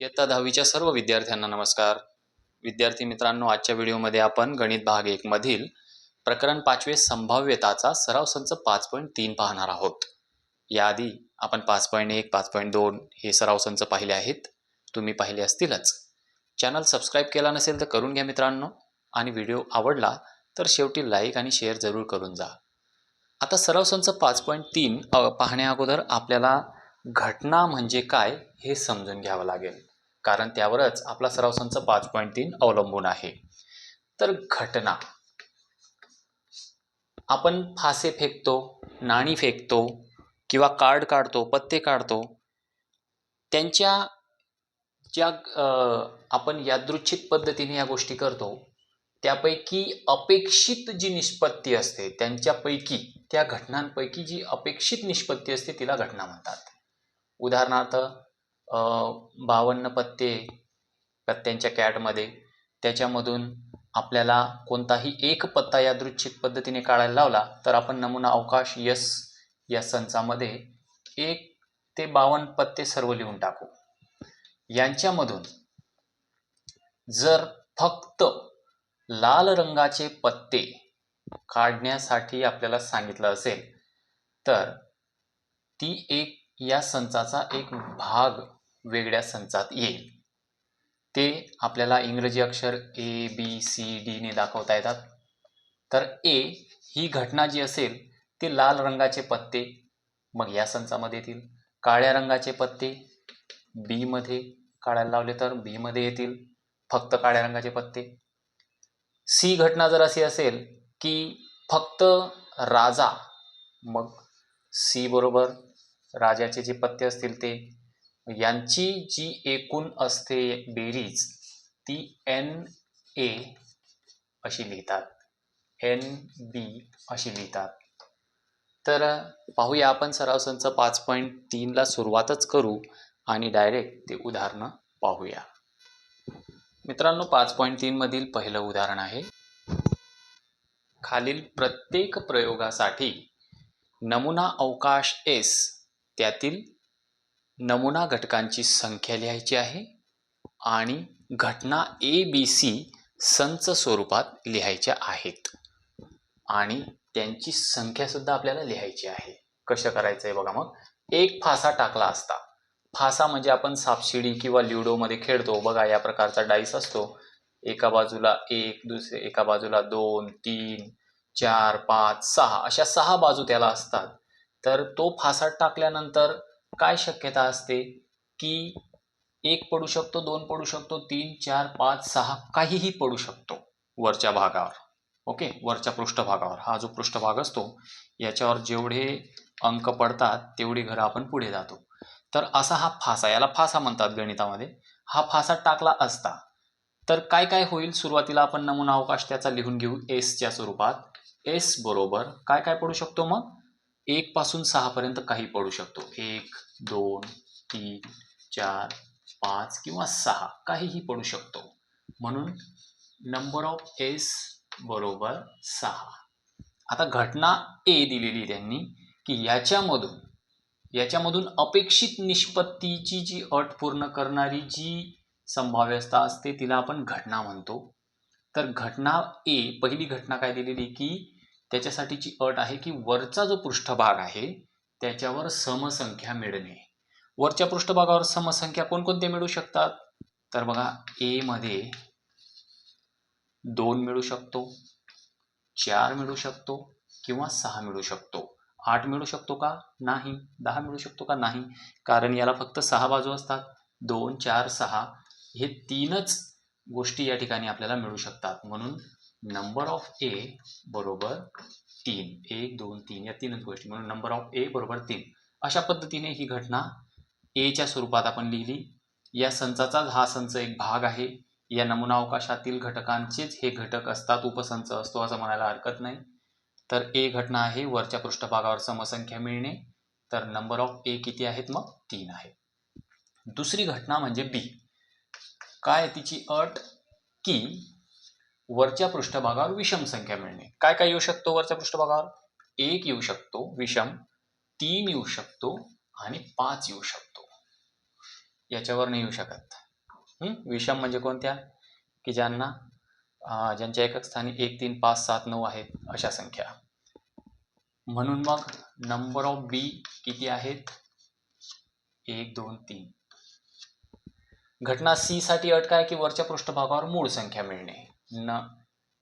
इयत्ता दहावीच्या सर्व विद्यार्थ्यांना नमस्कार. विद्यार्थी मित्रांनो आजच्या व्हिडिओमध्ये आपण गणित भाग एक मधील प्रकरण पाचवे संभाव्यताचा सराव संच पाच पॉईंट तीन पाहणार आहोत. याआधी आपण पाच पॉईंट एक पाच पॉईंट दोन हे सराव संच पाहिले आहेत. तुम्ही पाहिले असतीलच. चॅनल सबस्क्राईब केला नसेल तर करून घ्या मित्रांनो आणि व्हिडिओ आवडला तर शेवटी लाईक आणि शेअर जरूर करून जा. आता सराव संच पाच पॉईंट तीन पाहण्या अगोदर आपल्याला घटना म्हणजे काय हे समजून घ्यावं लागेल. कारण त्यावरच आपला सराव संच पाच पॉईंट तीन अवलंबून आहे. तर घटना. आपण फासे फेकतो नाणी फेकतो किंवा कार्ड काढतो पत्ते काढतो त्यांच्या ज्या आपण यादृच्छिक पद्धतीने या गोष्टी करतो त्यापैकी अपेक्षित जी निष्पत्ती असते त्यांच्यापैकी त्या घटनांपैकी जी अपेक्षित निष्पत्ती असते तिला घटना म्हणतात. उदाहरणार्थ बावन्न पत्ते पत्त्यांच्या कॅटमध्ये. त्याच्यामधून आपल्याला कोणताही एक पत्ता यादृच्छिक पद्धतीने काढायला लावला तर आपण नमुना अवकाश यस या संचामध्ये एक ते बावन्न पत्ते सर्व लिहून टाकू. यांच्यामधून जर फक्त लाल रंगाचे पत्ते काढण्यासाठी आपल्याला सांगितलं असेल तर ती एक या संचाचा एक भाग वेगळ्या संचात येईल. ते आपल्याला इंग्रजी अक्षर ए बी सी डीने दाखवता येतात. तर ए ही घटना जी असेल ते लाल रंगाचे पत्ते मग या संचामध्ये येतील. काळ्या रंगाचे पत्ते बीमध्ये काढायला लावले तर बीमध्ये येतील. फक्त काळ्या रंगाचे पत्ते. सी घटना जर अशी असेल की फक्त राजा मग सी बरोबर राजाचे जे पत्ते असतील ते यांची जी एकूण असते बेरीज ती एन ए अशी लिहितात. एन बी अशी लिहितात. तर पाहूया आपण सराव संच पाच पॉईंट तीनला सुरुवातच करू आणि डायरेक्ट ते उदाहरणं पाहूया. मित्रांनो पाच पॉईंट तीनमधील पहिलं उदाहरण आहे. खालील प्रत्येक प्रयोगासाठी नमुना अवकाश एस त्यातील नमुना घटकांची संख्या लिहायची आहे आणि घटना ए बी सी संच स्वरूपात लिहायच्या आहेत. आणि त्यांची संख्यासुद्धा आपल्याला लिहायची आहे. कसं करायचं आहे बघा मग. एक फासा टाकला असता. फासा म्हणजे आपण सापशिडी किंवा ल्युडोमध्ये खेळतो. बघा या प्रकारचा डाईस असतो. एका बाजूला एक दुसरे एका बाजूला दोन तीन चार पाच सहा अशा सहा बाजू त्याला असतात. तर तो फासा टाकल्यानंतर काय शक्यता असते? की एक पडू शकतो दोन पडू शकतो तीन चार पाच सहा काहीही पडू शकतो वरच्या भागावर. ओके? वरच्या पृष्ठभागावर. हा जो पृष्ठभाग असतो याच्यावर जेवढे अंक पडतात तेवढी घरं आपण पुढे जातो. तर असा हा फासा याला फासा म्हणतात गणितामध्ये. हा फासा टाकला असता तर काय काय होईल? सुरुवातीला आपण नमुना अवकाश त्याचा लिहून घेऊ. एसच्या स्वरूपात. एस बरोबर काय काय पडू शकतो मग? एक पासून सहापर्यंत काही पडू शकतो. एक दोन तीन चार पाच किंवा सहा काहीही पडू शकतो. म्हणून नंबर ऑफ एस बरोबर सहा. आता घटना ए दिलेली त्यांनी की याच्यामधून याच्यामधून अपेक्षित निष्पत्तीची जी अट पूर्ण करणारी जी संभाव्यता असते तिला आपण घटना म्हणतो. तर घटना ए पहिली घटना काय दिलेली की त्याच्यासाठीची अट आहे की वरचा जो पृष्ठभाग आहे त्याच्यावर समसंख्या मिळणे. वरच्या पृष्ठभागावर समसंख्या कोणकोणते मिळू शकतात? तर बघा ए मध्ये दोन मिळू शकतो चार मिळू शकतो किंवा सहा मिळू शकतो. आठ मिळू शकतो का? नाही. दहा मिळू शकतो का? नाही. कारण याला फक्त सहा बाजू असतात. दोन चार सहा हे तीनच गोष्टी या ठिकाणी आपल्याला मिळू शकतात. म्हणून नंबर ऑफ ए बरोबर तीन. एक दोन तीन या तीनच गोष्टी. म्हणून नंबर ऑफ ए बरोबर तीन. अशा पद्धतीने ही घटना एच्या स्वरूपात आपण लिहिली. या संचाचाच हा संच एक भाग आहे. या नमुना अवकाशातील घटकांचेच हे घटक असतात. उपसंच असतो असं म्हणायला हरकत नाही. तर ए घटना आहे. वरच्या पृष्ठभागावर समसंख्या मिळणे. तर नंबर ऑफ ए किती आहेत? मग तीन आहे. दुसरी घटना म्हणजे बी काय तिची अट? की वरच्या पृष्ठभागावर विषम संख्या मिळणे. काय काय येऊ शकतो वरच्या पृष्ठभागावर? एक येऊ शकतो विषम. तीन येऊ शकतो आणि पाच येऊ शकतो. याच्यावर नाही येऊ शकत. विषम म्हणजे कोणत्या? की ज्यांना ज्यांच्या एकक स्थानी एक तीन पाच सात नऊ आहेत अशा संख्या. म्हणून मग नंबर ऑफ बी किती आहेत? एक दोन तीन. घटना सी साठी अट काय? की वरच्या पृष्ठभागावर मूळ संख्या मिळणे. न.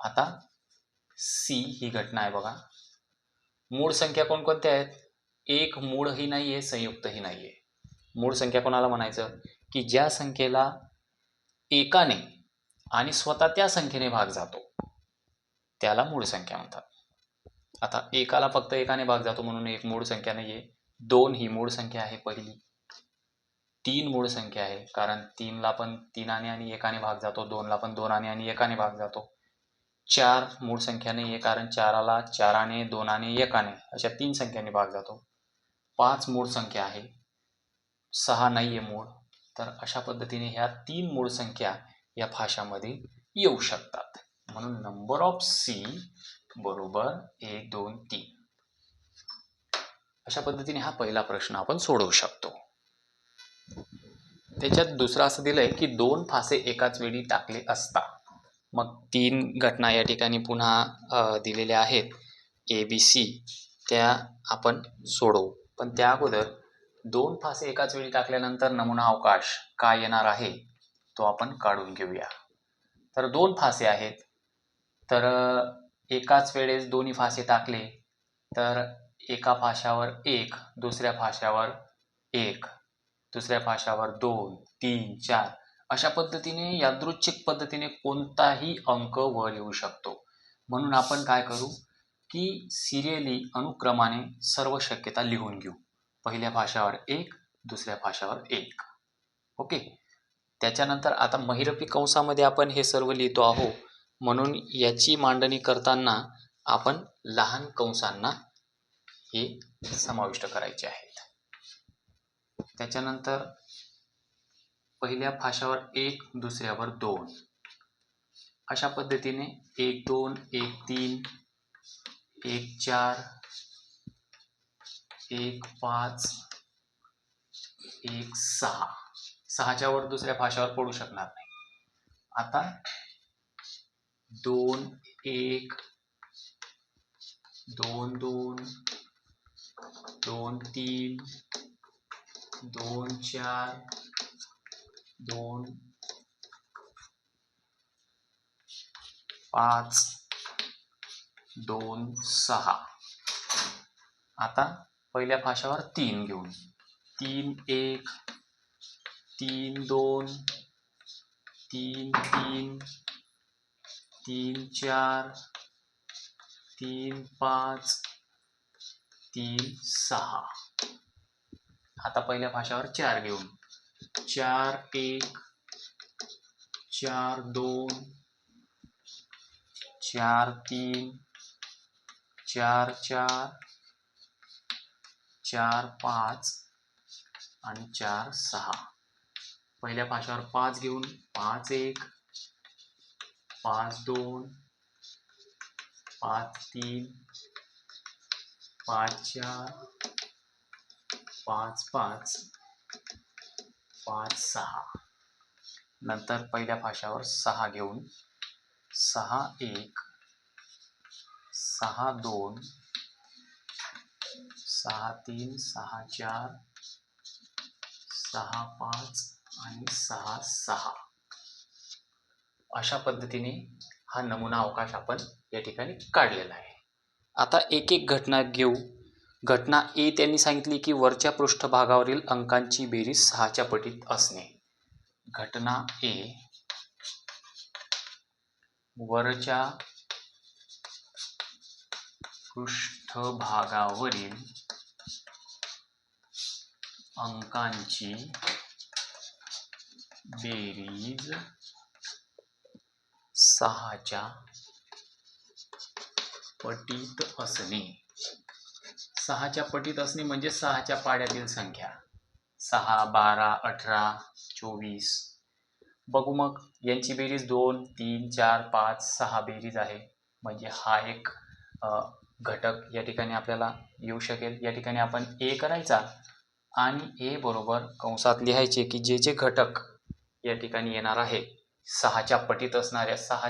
आता सी ही घटना आहे बघा. मूळ संख्या कोणकोणत्या आहेत? एक मूळही नाही आहे संयुक्तही नाही आहे मूळ संख्या कोणाला म्हणायचं? की ज्या संख्येला एकाने आणि स्वतः त्या संख्येने भाग जातो त्याला मूळ संख्या म्हणतात. आता एकाला फक्त एकाने भाग जातो म्हणून एक मूळ संख्या नाही आहे दोन ही मूळ संख्या आहे पहिली. तीन मूळ संख्या आहे. कारण तीनला पण तीनाने आणि एकाने भाग जातो दोनला पण दोनाने आणि एकाने भाग जातो. चार मूळ संख्या नाही आहे कारण चाराला चाराने दोनाने एकाने अशा तीन संख्यांनी भाग जातो. पाच मूळ संख्या आहे. सहा नाही आहे मूळ. तर अशा पद्धतीने ह्या तीन मूळ संख्या या भाषामध्ये येऊ शकतात. म्हणून नंबर ऑफ सी बरोबर एक दोन तीन. अशा पद्धतीने हा पहिला प्रश्न आपण सोडवू शकतो. त्याच्यात दुसरं असं दिलं आहे की दोन फासे एकाच वेळी टाकले असता मग तीन घटना या ठिकाणी पुन्हा दिलेल्या आहेत. ए बी सी त्या आपण सोडवू. पण त्या अगोदर दोन फासे एकाच वेळी टाकल्यानंतर नमुना अवकाश काय येणार आहे तो आपण काढून घेऊया. तर दोन फासे आहेत. तर एकाच वेळेस दोन्ही फासे टाकले. तर एका फाशावर एक दुसऱ्या फाशावर एक. दुसऱ्या पाशावर दोन तीन चार अशा पद्धतीने यादृच्छिक पद्धतीने कोणताही अंक वर येऊ शकतो. म्हणून आपण काय करू की सिरियली अनुक्रमाने सर्व शक्यता लिहून घेऊ. पहिल्या भाषावर एक दुसऱ्या भाषावर एक. ओके? त्याच्यानंतर आता महिरपी कंसामध्ये आपण हे सर्व लिहितो आहो म्हणून याची मांडणी करताना आपण लहान कंसांना हे समाविष्ट करायचे आहे. त्याच्यानंतर पहिल्या फाशावर एक दुसऱ्यावर दोन. अशा पद्धतीने एक दोन एक तीन एक चार एक पाच एक सहा. सहाच्या वर दुसऱ्या फाशावर पडू शकणार नाही. आता दोन एक दोन दोन दोन तीन दोन चार दोन पाच दोन सहा. आता पहिल्या फाशावर तीन घेऊन. तीन एक तीन दोन तीन तीन तीन चार तीन पाच तीन सहा. आता पहिल्या भाषावर चार घेऊन. चार एक चार दोन चार तीन चार चार चार पाच आणि चार सहा. पहिल्या भाषावर पाच घेऊन पाच एक पाच दोन पाच तीन पाच चार पाच पाच पाच सहा. नंतर पहिल्या भाषावर सहा घेऊन सहा एक सहा दोन सहा तीन सहा चार सहा पाच आणि सहा सहा. अशा पद्धतीने हा नमुना अवकाश आपण या ठिकाणी काढलेला आहे. आता एक एक घटना घेऊ. घटना ए त्यांनी सांगितली की वरच्या पृष्ठभागावरील अंकांची बेरीज सहाच्या पटीत असणे. घटना ए. वरच्या पृष्ठभागावरील अंकांची बेरीज सहाच्या पटीत असणे. सहाच्या पटीत असणे म्हणजे सहाच्या पाड्यातील संख्या. सहा बारा अठरा चोवीस. बघू मग यांची बेरीज दोन तीन चार पाच सहा बेरीज आहे. म्हणजे हा एक घटक या ठिकाणी आपल्याला येऊ शकेल. या ठिकाणी आपण ए करायचा आणि ए बरोबर कंसात लिहायचे की जे जे घटक या ठिकाणी येणार आहे सहाच्या पटीत असणाऱ्या सहा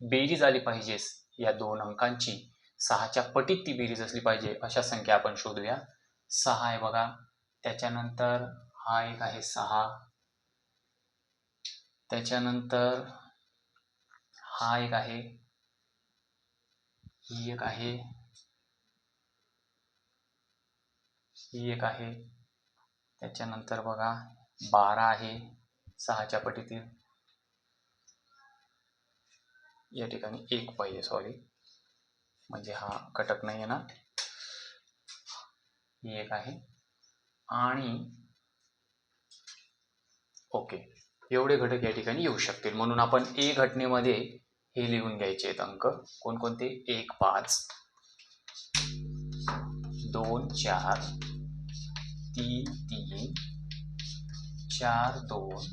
बेरीज आली पाहिजेस या दोन अंकांची. सहाच्या पटीत ती बेरीज असली पाहिजे अशा संख्या आपण शोधूया. सहा आहे बघा. त्याच्यानंतर हा एक आहे सहा. त्याच्यानंतर हा एक आहे. ही एक आहे. ही एक आहे. त्याच्यानंतर बघा बारा आहे सहाच्या पटीतील. या ठिकाणी एक पाहिजे सॉरी म्हणजे हा घटक नाही येणार ही एक आहे. आणि ओके. एवढे घटक या ठिकाणी येऊ शकतील. म्हणून आपण ए घटनेमध्ये हे लिहून घ्यायचे आहेत अंक. कोणकोणते? एक पाच. दोन चार. तीन तीन. चार दोन.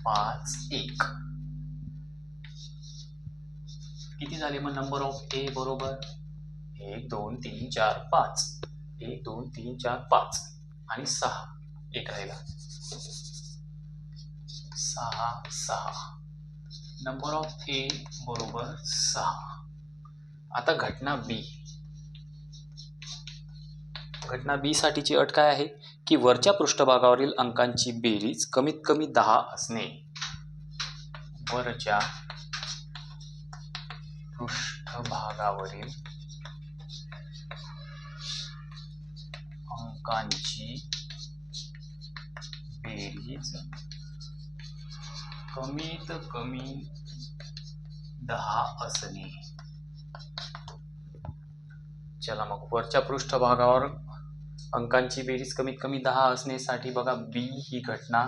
पाच एक. किती झाले मग नंबर ऑफ ए बरोबर? एक दोन तीन चार पाच. एक दोन तीन चार पाच. आणि सहा. एक राहिला. सहा सहा. नंबर ऑफ ए बरोबर सहा. आता घटना बी घटना बी साठीची अट काय आहे? की वरच्या पृष्ठभागावरील अंकांची बेरीज कमीत कमी दहा असणे. वरच्या पृष्ठभागावरील अंकांची बेरीज कमीत कमी दहा असणे. चला मग वरच्या पृष्ठभागावर अंकांची बेरीज कमीत कमी दहा असण्यासाठी बघा बी ही घटना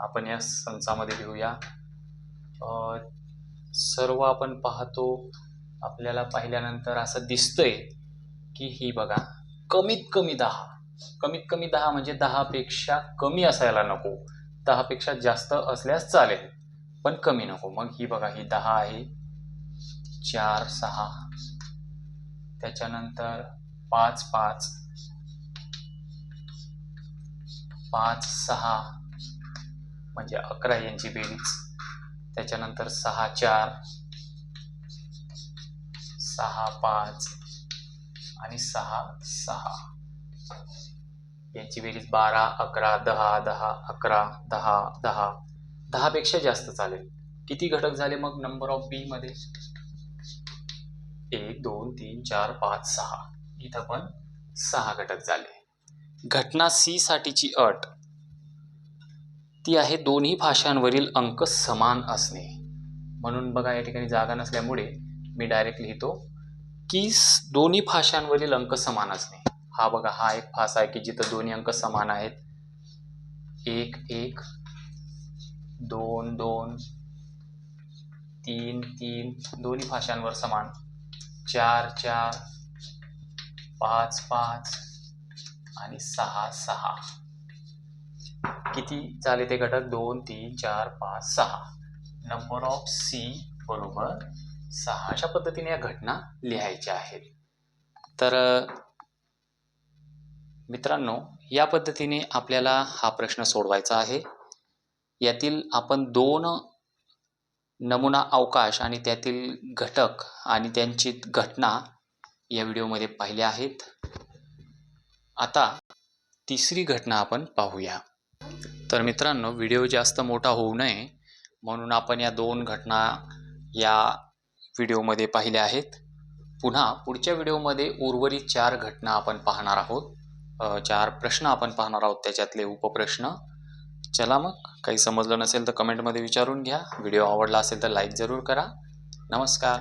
आपण या संचामध्ये लिहूया सर्व आपण पाहतो आपल्याला पाहिल्यानंतर असं दिसतंय की ही बघा कमीत कमी दहा. कमीत कमी दहा म्हणजे दहापेक्षा कमी असायला नको. दहापेक्षा जास्त असल्यास चालेल पण कमी नको. मग ही बघा ही दहा आहे. चार सहा. त्याच्यानंतर पाच पाच. पाच सहा. म्हणजे अकरा यांची बेरीज. त्याच्यानंतर सहा चार. सहा पाच आणि सहा सहा. यांची बेरीज बारा अकरा दहा दहा अकरा दहा दहा. दहापेक्षा जास्त चालेल. किती घटक झाले मग नंबर ऑफ बी मध्ये? एक दोन तीन चार पाच सहा. इथं पण सहा घटक झाले. घटना सी साठीची अट. ती आहे दोन्ही भाषांवरील अंक समान असणे. म्हणून बघा या ठिकाणी जागा नसल्यामुळे मी डायरेक्ट लिहितो की दोन्ही भाषांवरील अंक समान असणे. हा बघा हा एक फास आहे की जिथं दोन्ही अंक समान आहेत. एक एक दोन दोन तीन तीन दोन्ही भाषांवर समान. चार चार पाच पाच आणि सहा सहा. किती झाले ते घटक? दोन तीन चार पाच सहा. नंबर ऑफ सी बरोबर सहा अशा पद्धतीने या घटना लिहायच्या आहेत. तर मित्रांनो या पद्धतीने आपल्याला हा प्रश्न सोडवायचा आहे. यातील आपण दोन नमुना अवकाश आणि त्यातील घटक आणि त्यांची घटना या व्हिडिओमध्ये पाहिल्या आहेत. आता तिसरी घटना आपण पाहूया. तर मित्रांनो व्हिडिओ जास्त मोठा होऊ नये म्हणून आपण या दोन घटना या व्हिडिओमध्ये पाहिल्या आहेत. पुन्हा पुढच्या व्हिडिओमध्ये उर्वरित चार घटना आपण पाहणार आहोत. चार प्रश्न आपण पाहणार आहोत त्याच्यातले उपप्रश्न. चला मग काही समजलं नसेल तर कमेंटमध्ये विचारून घ्या. व्हिडिओ आवडला असेल तर लाईक जरूर करा. नमस्कार.